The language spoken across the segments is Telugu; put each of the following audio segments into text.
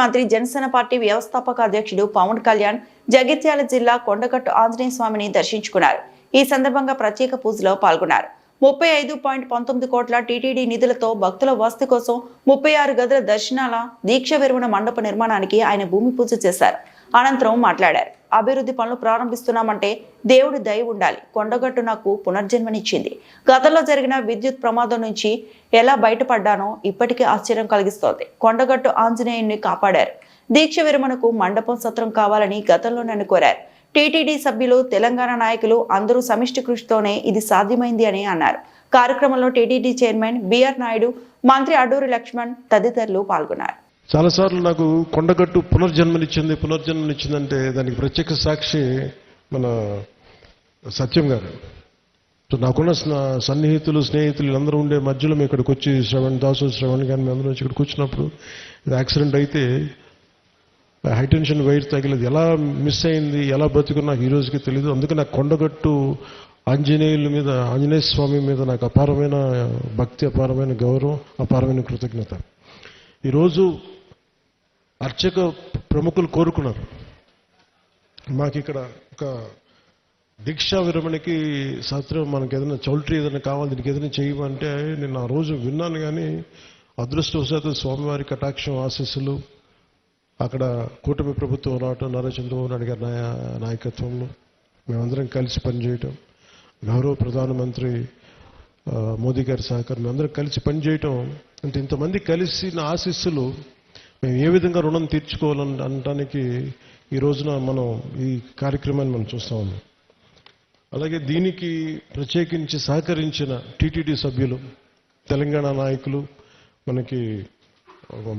ముఖ్యమంత్రి జనసేన పార్టీ వ్యవస్థాపక అధ్యక్షుడు పవన్ కళ్యాణ్ జగిత్యాల జిల్లా కొండగట్టు ఆంజనేయ స్వామిని దర్శించుకున్నారు. ఈ సందర్భంగా ప్రత్యేక పూజలో పాల్గొన్నారు. ముప్పై ఐదు పాయింట్ పంతొమ్మిది కోట్ల టీటీడీ నిధులతో భక్తుల వసతి కోసం ముప్పై ఆరు గదుల దర్శనాల దీక్ష విరమణ మండప నిర్మాణానికి ఆయన భూమి పూజ చేశారు. అనంతరం మాట్లాడారు. అభివృద్ధి పనులు ప్రారంభిస్తున్నామంటే దేవుడి దయ ఉండాలి. కొండగట్టు నాకు పునర్జన్మనిచ్చింది. గతంలో జరిగిన విద్యుత్ ప్రమాదం నుంచి ఎలా బయటపడ్డానో ఇప్పటికీ ఆశ్చర్యం కలిగిస్తోంది. కొండగట్టు ఆంజనేయుని కాపాడారు. దీక్ష విరమణకు మండపం సత్రం కావాలని గతంలో నన్ను కోరారు. టీటీడీ సభ్యులు తెలంగాణ నాయకులు అందరూ సమిష్టి కృషితోనే ఇది సాధ్యమైంది అని అన్నారు. కార్యక్రమంలో టీటీడీ చైర్మన్ బిఆర్ నాయుడు మంత్రి అడూరి లక్ష్మణ్ తదితరులు పాల్గొన్నారు. చాలాసార్లు నాకు కొండగట్టు పునర్జన్మనిచ్చింది పునర్జన్మనిచ్చిందంటే దానికి ప్రత్యక్ష సాక్షి మన సత్యం గారు. సో నాకున్న సన్నిహితులు స్నేహితులు అందరూ ఉండే మధ్యలో మేము ఇక్కడికి వచ్చి శ్రవణ్ దాసు శ్రవణ్ కానీ మేము అందరం వచ్చి ఇక్కడికి వచ్చినప్పుడు యాక్సిడెంట్ అయితే హైటెన్షన్ వైర్ తగిలేదు. ఎలా మిస్ అయింది ఎలా బతుకు నాకు ఈ రోజుకి తెలియదు అందుకే నాకు కొండగట్టు ఆంజనేయుల మీద ఆంజనేయ స్వామి మీద నాకు అపారమైన భక్తి అపారమైన గౌరవం అపారమైన కృతజ్ఞత. ఈరోజు అర్చక ప్రముఖులు కోరుకున్నారు. మాకు ఇక్కడ ఒక దీక్షా విరమణకి శాస్త్రం మనకి ఏదైనా చౌల్ట్రీ ఏదైనా కావాలి దీనికి ఏదైనా చేయమంటే నేను ఆ రోజు విన్నాను కానీ అదృష్టవశాత్తు స్వామివారి కటాక్షం ఆశీస్సులు అక్కడ కూటమి ప్రభుత్వం రావటం నారా చంద్రబాబు నాయుడు గారి నాయ- నాయకత్వంలో మేమందరం కలిసి పనిచేయటం గౌరవ ప్రధానమంత్రి మోదీ గారి సహకారం మేమందరం కలిసి పనిచేయటం అంటే ఇంతమంది కలిసి నా ఆశీస్సులు మేము ఏ విధంగా రుణం తీర్చుకోవాలని అనడానికి ఈ రోజున మనం ఈ కార్యక్రమాన్ని మనం చూస్తా ఉన్నాం. అలాగే దీనికి ప్రత్యేకించి సహకరించిన టీటీడీ సభ్యులు తెలంగాణ నాయకులు మనకి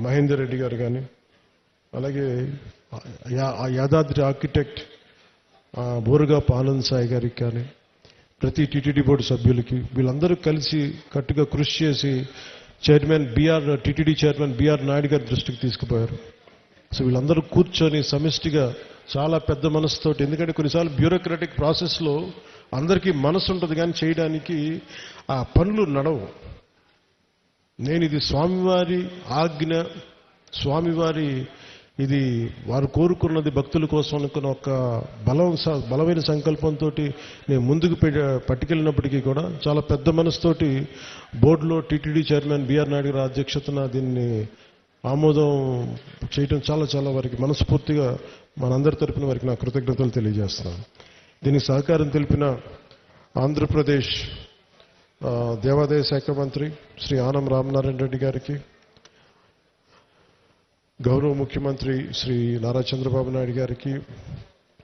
మహేందర్ రెడ్డి గారు కానీ అలాగే యా- ఆ యాదాద్రి ఆర్కిటెక్ట్ బోరుగా పాలన్ సాయి గారికి కానీ ప్రతి టీటీడీ బోర్డు సభ్యులకి వీళ్ళందరూ కలిసి కట్టుగా కృషి చేసి chairman BR TTD chairman BR Naidu గారి దృష్టికి తీసుకుపోయారు. సో వీళ్ళందరూ కూర్చొని సమిష్టిగా చాలా పెద్ద మనసుతోటి ఎందుకంటే కొన్నిసార్లు బ్యూరోక్రాటిక్ ప్రాసెస్లో అందరికీ మనసు ఉంటుంది కానీ చేయడానికి ఆ పనులు నడవు. నేను ఇది స్వామివారి ఆజ్ఞ స్వామివారి ఇది వారు కోరుకున్నది భక్తుల కోసం అనుకున్న ఒక బలం స- బలమైన సంకల్పంతో నేను ముందుకు పట్టుకెళ్ళినప్పటికీ కూడా చాలా పెద్ద మనసుతోటి బోర్డులో టీటీడీ చైర్మన్ బిఆర్ నాయుడు గారి అధ్యక్షతన దీన్ని ఆమోదం చేయటం చాలా చాలా వారికి మనస్ఫూర్తిగా మనందరి తరపున వారికి నా కృతజ్ఞతలు తెలియజేస్తున్నాను. దీనికి సహకారం తెలిపిన ఆంధ్రప్రదేశ్ దేవాదాయ శాఖ మంత్రి శ్రీ ఆనం రామనారాయణ రెడ్డి గారికి గౌరవ ముఖ్యమంత్రి శ్రీ నారా చంద్రబాబు నాయుడు గారికి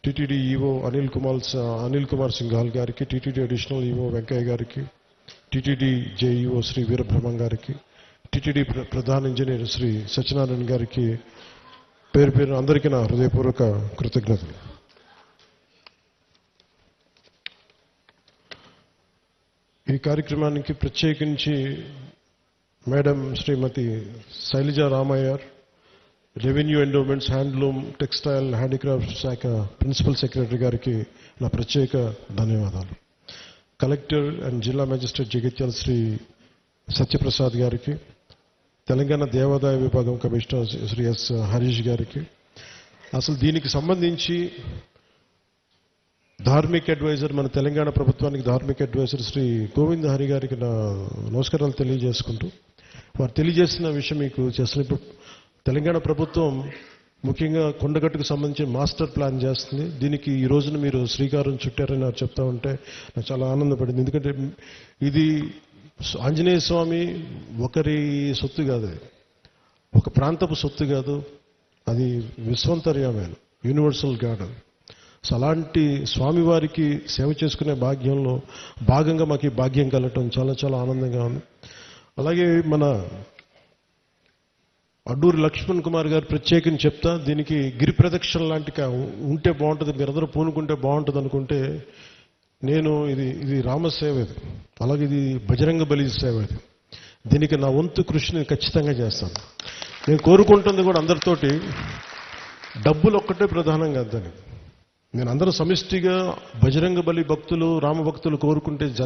టీటీడీ ఈవో అనిల్ కుమార్ అనిల్ కుమార్ సింఘాల్ గారికి టీటీడీ అడిషనల్ ఈవో వెంకయ్య గారికి టీటీడీ జేఈఓ శ్రీ వీరబ్రహ్మం గారికి టీటీడీ ప్రధాన ఇంజనీర్ శ్రీ సత్యనారాయణ గారికి పేరు పేరు అందరికీ నా హృదయపూర్వక కృతజ్ఞతలు. ఈ కార్యక్రమానికి ప్రత్యేకించి madam Shrimati Sailaja Ramaiyer revenue endowments handloom textile handicraft శాఖ ప్రిన్సిపల్ సెక్రటరీ గారికి నా ప్రత్యేక ధన్యవాదాలు. కలెక్టర్ అండ్ జిల్లా మేజిస్ట్రేట్ జగిత్యాల శ్రీ సత్యప్రసాద్ గారికి తెలంగాణ దేవాదాయ విభాగం కమిషనర్ శ్రీ ఎస్ హరీష్ గారికి అసలు దీనికి సంబంధించి ధార్మిక అడ్వైజర్ మన తెలంగాణ ప్రభుత్వానికి ధార్మిక అడ్వైజర్ శ్రీ గోవింద్ హరి గారికి నా నమస్కారాలు తెలియజేసుకుంటూ వారు తెలియజేసిన విషయం మీకు చేసిన ఇప్పుడు తెలంగాణ ప్రభుత్వం ముఖ్యంగా కొండగట్టుకు సంబంధించి మాస్టర్ ప్లాన్ చేస్తుంది. దీనికి ఈ రోజున మీరు శ్రీకారం చుట్టారని నాకు చెప్తా ఉంటే నాకు చాలా ఆనందపడింది. ఎందుకంటే ఇది ఆంజనేయ స్వామి ఒకరి సొత్తు కాదు ఒక ప్రాంతపు సొత్తు కాదు. అది విశ్వంతర్యమైన యూనివర్సల్ గాడ్ సో అలాంటి స్వామివారికి సేవ చేసుకునే భాగ్యంలో భాగంగా మాకు ఈ భాగ్యం కలగటం చాలా చాలా ఆనందంగా ఉంది. అలాగే మన అడ్డూరి లక్ష్మణ్ కుమార్ గారు ప్రత్యేకం చెప్తా దీనికి గిరి ప్రదక్షిణ లాంటి ఉంటే బాగుంటుంది మీరందరూ పూనుకుంటే బాగుంటుంది అనుకుంటే నేను ఇది ఇది రామసేవ ఇది. అలాగే ఇది బజరంగ బలి సేవ ఇది. దీనికి నా వంతు కృషిని ఖచ్చితంగా చేస్తాను. నేను కోరుకుంటుంది కూడా అందరితోటి డబ్బులు ఒక్కటే ప్రధానం కాదు దానికి. నేను అందరూ సమిష్టిగా బజరంగ బలి భక్తులు రామ భక్తులు కోరుకుంటే జరగ